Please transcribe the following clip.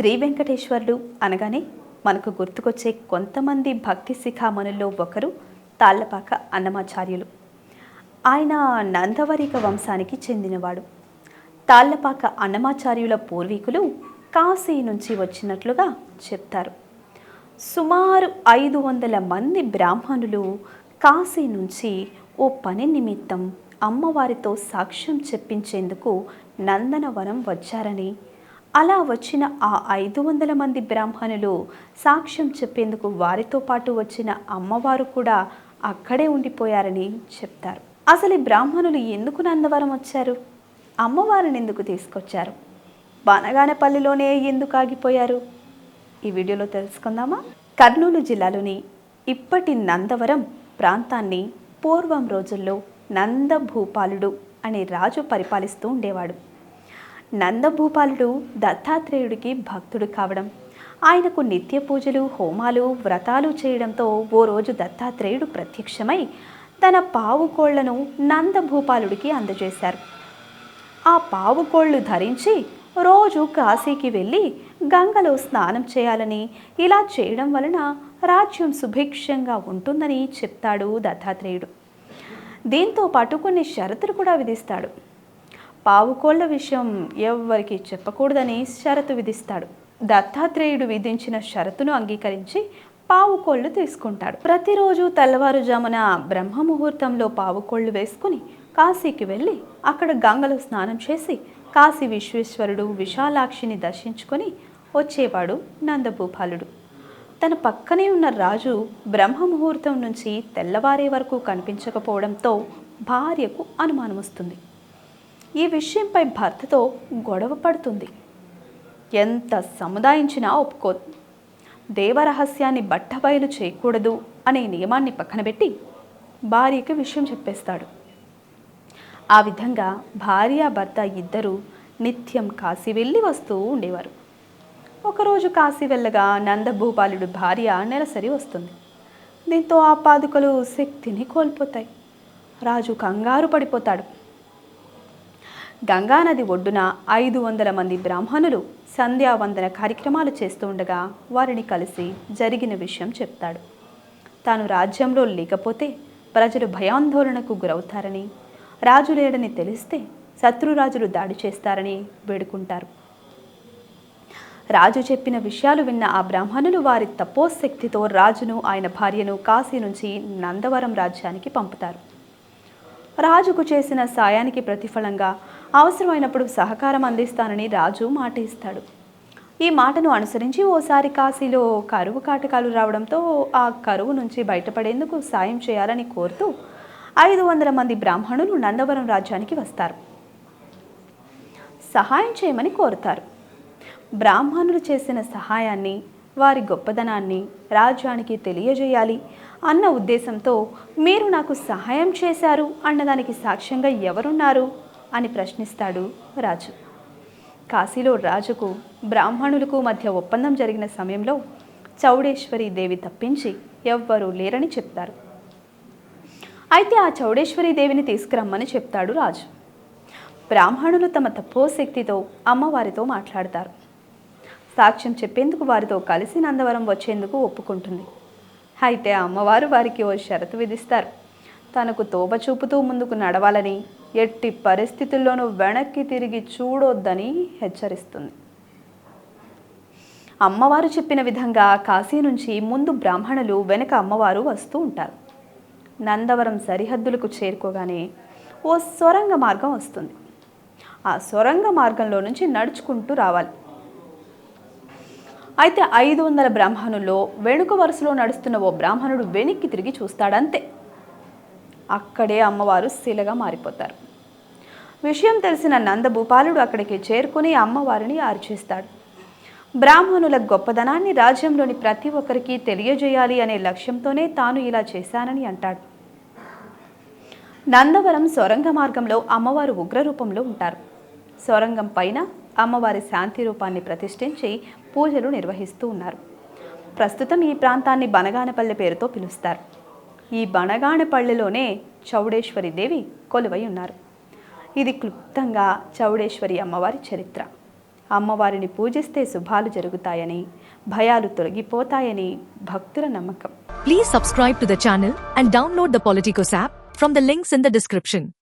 శ్రీ వెంకటేశ్వర్లు అనగానే మనకు గుర్తుకొచ్చే కొంతమంది భక్తి శిఖామణుల్లో ఒకరు తాళ్ళపాక అన్నమాచార్యులు. ఆయన నందవరిక వంశానికి చెందినవాడు. తాళ్ళపాక అన్నమాచార్యుల పూర్వీకులు కాశీ నుంచి వచ్చినట్లుగా చెప్తారు. సుమారు ఐదు వందల మంది బ్రాహ్మణులు కాశీ నుంచి ఓ పని నిమిత్తం అమ్మవారితో సాక్ష్యం చెప్పించేందుకు నందనవనం వచ్చారని అలా వచ్చిన ఆ ఐదు వందల మంది బ్రాహ్మణులు సాక్ష్యం చెప్పేందుకు వారితో పాటు వచ్చిన అమ్మవారు కూడా అక్కడే ఉండిపోయారని చెప్తారు. అసలు ఈ బ్రాహ్మణులు ఎందుకు నందవరం వచ్చారు? అమ్మవారిని ఎందుకు తీసుకొచ్చారు? బనగానపల్లిలోనే ఎందుకు ఆగిపోయారు? ఈ వీడియోలో తెలుసుకుందామా? కర్నూలు జిల్లాలోని ఇప్పటి నందవరం ప్రాంతాన్ని పూర్వం రోజుల్లో నందభూపాలుడు అనే రాజు పరిపాలిస్తూ ఉండేవాడు. నందభూపాలుడు దత్తాత్రేయుడికి భక్తుడు కావడం ఆయనకు నిత్య పూజలు హోమాలు వ్రతాలు చేయడంతో ఓ రోజు దత్తాత్రేయుడు ప్రత్యక్షమై తన పావుకోళ్ళను నందభూపాలుడికి అందజేశారు. ఆ పావుకోళ్ళు ధరించి రోజు కాశీకి వెళ్ళి గంగలో స్నానం చేయాలని ఇలా చేయడం వలన రాజ్యం సుభిక్షంగా ఉంటుందని చెప్తాడు దత్తాత్రేయుడు. దీంతో పాటు కొన్ని షరతులు కూడా విధిస్తాడు. పావుకోళ్ళ విషయం ఎవ్వరికి చెప్పకూడదని షరతు విధిస్తాడు. దత్తాత్రేయుడు విధించిన షరతును అంగీకరించి పావుకోళ్ళు తీసుకుంటాడు. ప్రతిరోజు తెల్లవారుజామున బ్రహ్మ ముహూర్తంలో పావుకోళ్ళు వేసుకుని కాశీకి వెళ్ళి అక్కడ గంగలో స్నానం చేసి కాశీ విశ్వేశ్వరుడు విశాలాక్షిని దర్శించుకొని వచ్చేవాడు నందభూపాలుడు. తన పక్కనే ఉన్న రాజు బ్రహ్మ ముహూర్తం నుంచి తెల్లవారే వరకు కనిపించకపోవడంతో భార్యకు అనుమానం వస్తుంది ఈ విషయంపై భర్తతో గొడవ పడుతుంది. ఎంత సముదాయించినా ఒప్పుకోదు. దేవరహస్యాన్ని బట్టబయలు చేయకూడదు అనే నియమాన్ని పక్కన పెట్టి భార్యకి విషయం చెప్పేస్తాడు. ఆ విధంగా భార్య భర్త ఇద్దరు నిత్యం కాశీ వెళ్ళి వస్తూ ఉండేవారు. ఒకరోజు కాశీ వెళ్ళగా నందభూపాలుడు భార్య నెలసరి వస్తుంది. దీంతో ఆ పాదుకలు శక్తిని కోల్పోతాయి. రాజు కంగారు పడిపోతాడు. గంగానది ఒడ్డున ఐదు వందల మంది బ్రాహ్మణులు సంధ్యావందన కార్యక్రమాలు చేస్తుండగా వారిని కలిసి జరిగిన విషయం చెప్తాడు. తాను రాజ్యంలో లేకపోతే ప్రజలు భయాందోళనకు గురవుతారని రాజు లేడని తెలిస్తే శత్రురాజులు దాడి చేస్తారని వేడుకుంటారు. రాజు చెప్పిన విషయాలు విన్న ఆ బ్రాహ్మణులు వారి తపోశక్తితో రాజును ఆయన భార్యను కాశీ నుంచి నందవరం రాజ్యానికి పంపుతారు. రాజుకు చేసిన సాయానికి ప్రతిఫలంగా అవసరమైనప్పుడు సహకారం అందిస్తానని రాజు మాట ఇస్తాడు ఈ మాటను అనుసరించి ఓసారి కాశీలో కరువు కాటకాలు రావడంతో ఆ కరువు నుంచి బయటపడేందుకు సాయం చేయాలని కోరుతూ ఐదు వందల మంది బ్రాహ్మణులు నందవరం రాజ్యానికి వస్తారు. సహాయం చేయమని కోరుతారు. బ్రాహ్మణులు చేసిన సహాయాన్ని వారి గొప్పదనాన్ని రాజ్యానికి తెలియజేయాలి అన్న ఉద్దేశంతో మీరు నాకు సహాయం చేశారు అన్నదానికి సాక్ష్యంగా ఎవరున్నారు? అని ప్రశ్నిస్తాడు రాజు. కాశీలో రాజుకు బ్రాహ్మణులకు మధ్య ఒప్పందం జరిగిన సమయంలో చౌడేశ్వరి దేవి తప్పించి ఎవ్వరూ లేరని చెప్తారు. అయితే ఆ చౌడేశ్వరి దేవిని తీసుకురమ్మని చెప్తాడు రాజు. బ్రాహ్మణులు తమ తపోశక్తితో అమ్మవారితో మాట్లాడతారు. సాక్ష్యం చెప్పేందుకు వారితో కలిసి నందవరం వచ్చేందుకు ఒప్పుకుంటుంది. అయితే అమ్మవారు వారికి ఓ షరతు విధిస్తారు. తనకు తోబ చూపుతూ ముందుకు నడవాలని ఎట్టి పరిస్థితుల్లోనూ వెనక్కి తిరిగి చూడొద్దని హెచ్చరిస్తుంది. అమ్మవారు చెప్పిన విధంగా కాశీ నుంచి ముందు బ్రాహ్మణులు వెనక అమ్మవారు వస్తూ ఉంటారు. నందవరం సరిహద్దులకు చేరుకోగానే ఓ సొరంగ మార్గం వస్తుంది. ఆ సొరంగ మార్గంలో నుంచి నడుచుకుంటూ రావాలి. అయితే ఐదు వందల బ్రాహ్మణుల్లో వెనుక వరుసలో నడుస్తున్న ఓ బ్రాహ్మణుడు వెనక్కి తిరిగి చూస్తాడంతే. అక్కడే అమ్మవారు శిలగా మారిపోతారు. విషయం తెలిసిన నందభూపాలుడు అక్కడికి చేరుకుని అమ్మవారిని ఆర్చిస్తాడు. బ్రాహ్మణుల గొప్పదనాన్ని రాజ్యంలోని ప్రతి ఒక్కరికి తెలియజేయాలి అనే లక్ష్యంతోనే తాను ఇలా చేశానని అంటాడు. నందవరం సొరంగ మార్గంలో అమ్మవారు ఉగ్రరూపంలో ఉంటారు. సొరంగం పైన అమ్మవారి శాంతి రూపాన్ని ప్రతిష్ఠించి పూజలు నిర్వహిస్తూ ఉన్నారు. ప్రస్తుతం ఈ ప్రాంతాన్ని బనగానపల్లె పేరుతో పిలుస్తారు. ఈ బనగానపల్లెలోనే చౌడేశ్వరి దేవి కొలువై ఉన్నారు. ఇది క్లుప్తంగా చౌడేశ్వరి అమ్మవారి చరిత్ర. అమ్మవారిని పూజిస్తే శుభాలు జరుగుతాయని భయాలు తొలగిపోతాయని భక్తుల నమ్మకం. Please subscribe to the channel and download the Politikos app from the links in the description